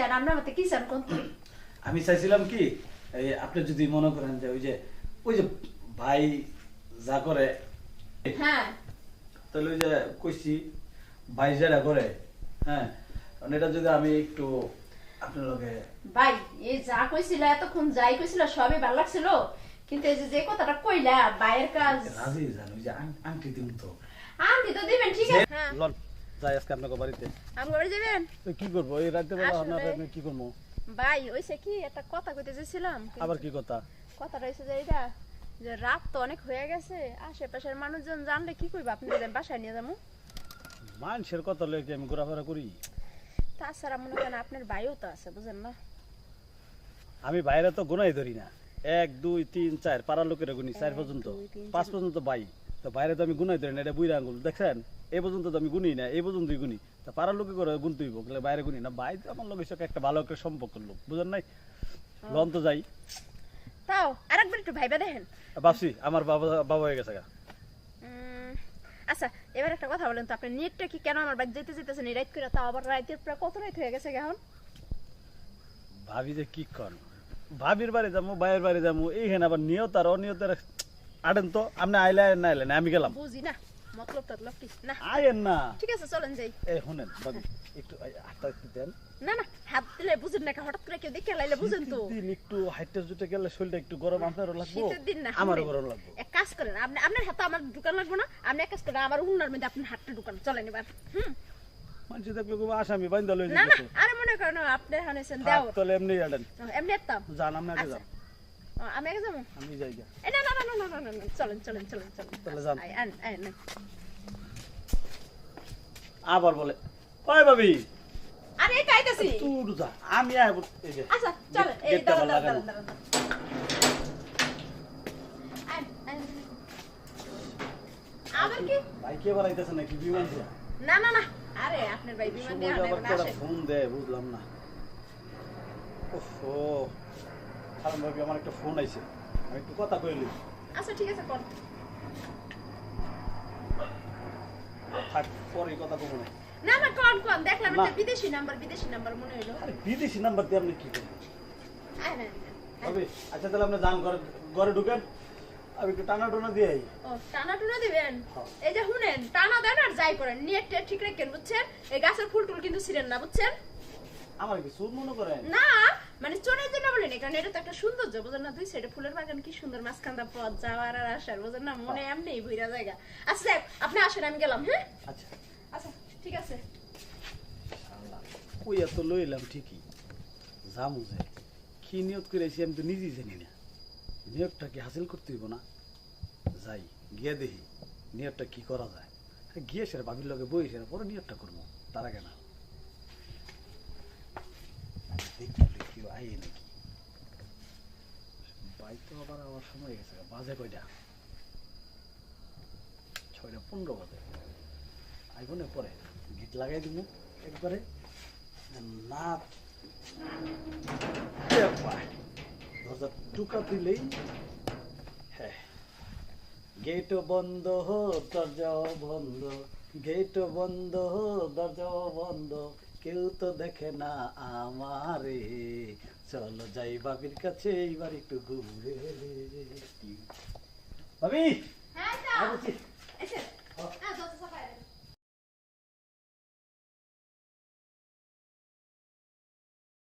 আছেন আপনার মতে কি চান কোন আমি চাইছিলাম কি এই আপনি যদি মনে করেন যে ওই যে ওই যে ভাই যা করে হ্যাঁ। তাহলে ওই যে কইছি ভাই যেটা করে হ্যাঁ কারণ এটা যদি আমি একটু আপনার লগে ভাই এই যা কইছিল এতক্ষণ যাই কইছিল সবই ভালো লাগছিল। কিন্তু এই যে যে কথাটা কইলা বাইরের কাজ রাজি জান যে আং- আংটি দিন তো। আনতে তো দিবেন ঠিক আছে। হ্যাঁ। লন। যাই আজকে আপনাকে বাড়িতে। ঘরে যাবেন? তো কি করব? এই রাতে বেলা আপনার কি করব? ভাই ওইসে কি একটা কথা কইতে চাইছিলাম। আবার কি কথা? কথাটা হইছে যে এটা যে রাত তো অনেক হয়ে গেছে আশেপাশের মানুষজন জানলে কি কইবা? আপনি বাসায় নিয়ে যাব। মানুষের কথা লয়ে আমি ঘোরাফেরা করি? তাছাড়া মনে করেন আপনার ভাইও তো আছে বুঝেন না? আমি বাইরে তো গুনাই ধরি না। এক দুই তিন চার পাড়ার লোকেরা গুনি চার পর্যন্ত। পাঁচ পর্যন্ত বাই তো বাইরে তো আমি গুনাই ধরি না এটা বুইরা আঙ্গুল। দেখছেন? এই পর্যন্ত তো আমি গুনি না এই পর্যন্তই গুনি। তা পাড়ার লোকে করে গুনতে হইব বলে বাইরে গুনি না। ভাই আমার লোকের সাথে একটা ভালো একটা সম্পর্ক লোক বুঝেন নাই? লন তো যাই। তাও আরেকবার একটু ভাইবা দেখেন। ভাবছি আমার বাবা বাবা হয়ে গেছে গা। আচ্ছা এবার একটা কথা বলেন তো আপনি নেটটা কি কেন আমার বাড়ি যেতে যেতেছেন এই রাত করে তাও আবার রাতের প্রায় কত রাত হয়ে গেছে এখন? ভাবি যে কি কর ভাবির বাড়ি যাব ভাইয়ের বাড়ি যাব এইখানে আবার নিয়ত আর অনিয়তের আটেন তো আপনি আইলে আইলেন না আইলেন আমি গেলাম। বুঝি না মতলব টতলব কি না। আইয়েন না। ঠিক আছে চলেন যাই। এই শুনেন ভাবি একটু হাতটা একটু দেন। না না হাত দিলে বুঝেন না হঠাৎ করে কেউ দেখে লাইলে বুঝেন তো। দিন একটু হাইটে জুটে গেলে শরীরটা একটু গরম আপনারও লাগবে? শীতের দিন না আমারও। গরম লাগবো। এক কাজ করেন আপনি আপনার হাতে আমার দোকান লাগবে না আপনি এক কাজ করেন আমার উন্নার মধ্যে আপনার হাতটা দোকান চলেন এবার হুম? মানুষ দেখলে খুব আসামি বাইন্দা লই না না আরে মনে করেন আপনি হানেছেন দেও তাহলে এমনি আডেন। এমনি একতাম যান আপনি আগে আচ্ছা। আমি আগে যাব? আমি যাই গা না না না না না না চলেন চলেন চলেন চলেন। তাহলে যান। আন আন আবার বলে কয় ভাবি? আরে এটা আইতাছি। তুই যা আমি আইব এই যে। আচ্ছা চল এই দাঁড়া দাঁড়া দাঁড়া আবার কি? ভাই কে বাড়াইতেছ নাকি বিমান না না না আরে আপনার ভাই বিমান দিয়া আবার আসে। ফোন দে বুঝলাম না। ওহ কারণ ভাবি আমার একটা ফোন আইছে। আমি একটু কথা কইলি আচ্ছা ঠিক আছে কর। থাক পরে কথা কমো না। না না কোন কোন দেখলাম না। বিদেশি নাম্বার বিদেশি নাম্বার মনে হইল। আরে বিদেশি নাম্বার দিয়ে আপনি কি করবেন? না আচ্ছা তাহলে আপনি যান ঘরে ঘরে ঢুকেন। আমি একটু টানা টোনা দিয়ে আই। ও টানা টুনা দিবেন? হ্যাঁ। এই যে শুনেন টানা দেন আর যাই করেন। টেট ঠিক রাখেন বুঝছেন? এই গাছের ফুল টুল কিন্তু ছিলেন না বুঝছেন? আমার কি সুদ মনে করেন? না। মানে চোরের জন্য বলেন কারণ এটা তো একটা সৌন্দর্য বুঝেন না দুই সাইডে ফুলের বাগান কি সুন্দর মাঝখানটা পথ যাওয়ার আর আসার বুঝেন না? মনে এমনি ভুইরা জায়গা। আচ্ছা আপনি আসেন আমি গেলাম হ্যাঁ? আচ্ছা। আচ্ছা ঠিক আছে। আল্লাহ কই এত লইলাম ঠিকই। জামু যে কি নিয়ত করেছি আমি তো নিজেই জানি না। নিয়তটা কি হাসিল করতে হইব না? যাই গিয়ে দেখি নিয়তটা কি করা যায়। গিয়ে সেরা ভাবির লগে বই সেরা পরে নিয়তটা করব তার আগে না দেখি কেউ আই নাকি বাইক তো আবার আমার সময় গেছে, বাজে কয়টা? ছয়টা পনেরো বাজে। আইব না পরে, গিট লাগাই দিব একবারে। না দরজা টুকা দিলেই হ্যাঁ। গেট বন্ধ হো দরজাও বন্ধ। গেট বন্ধ হো দরজাও বন্ধ। কেউ তো দেখে না আমারে। চলো যাই বাবির কাছে এইবার একটু ঘুরে বাবি! হ্যাঁ